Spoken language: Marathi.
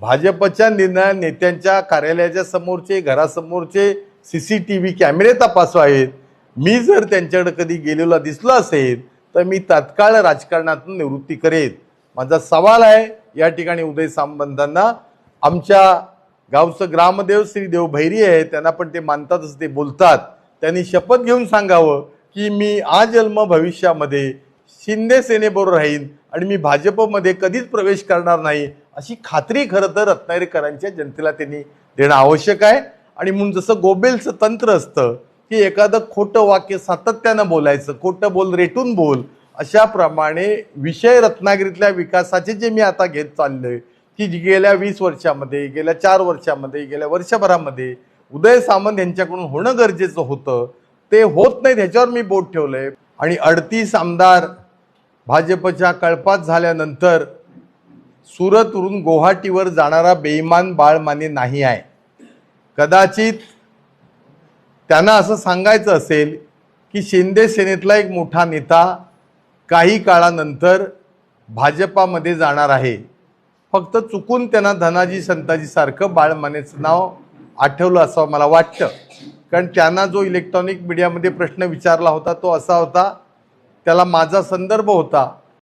भाजपच्या निर्णय नेत्यांच्या कार्यालयाच्या समोरचे घरासमोरचे सी सी टी व्ही कॅमेरे तपासू आहेत मी जर त्यांच्याकडे कधी गेलेला दिसलो असेल तर मी तात्काळ राजकारणातून निवृत्ती करेन. माझा सवाल आहे या ठिकाणी उदय सामंतांना. आमच्या गावचं ग्रामदेव श्री देव भैरी आहे त्यांना पण ते मानतातच ते बोलतात. त्यांनी शपथ घेऊन सांगावं की मी आजन्म भविष्यामध्ये शिंदे सेनेबरोबर राहीन आणि मी भाजपमध्ये कधीच प्रवेश करणार नाही अशी खात्री खरं तर रत्नागिरीकरांच्या जनतेला त्यांनी देणं आवश्यक आहे. आणि म्हणून जसं गोबेलचं तंत्र असतं की एखादं खोटं वाक्य सातत्यानं बोलायचं खोटं बोल रेटून बोल अशाप्रमाणे विषय रत्नागिरीतल्या विकासाचे जे मी आता घेत चाललोय की गेल्या वीस वर्षामध्ये गेल्या चार वर्षामध्ये गेल्या वर्षभरामध्ये उदय सामंत यांच्याकडून होणं गरजेचं होतं. ते होत नाही ह्याच्यावर मी बोट ठेवलं आहे आणि अडतीस आमदार भाजपच्या कळपात झाल्यानंतर सुरतवरून गुवाहाटीवर जाणारा बेईमान बाळ माने नाही आहे. कदाचित त्यांना असं सांगायचं असेल की शिंदे सेनेतला एक मोठा नेता काही काळानंतर भाजपामध्ये जाणार आहे. फक्त चुकून त्यांना धनाजी संताजीसारखं बाळमानेचं नाव आठवलं असं मला वाटतं. कारण त्यांना जो इलेक्ट्रॉनिक मीडियामध्ये प्रश्न विचारला होता तो असा होता त्याला माझा संदर्भ होता.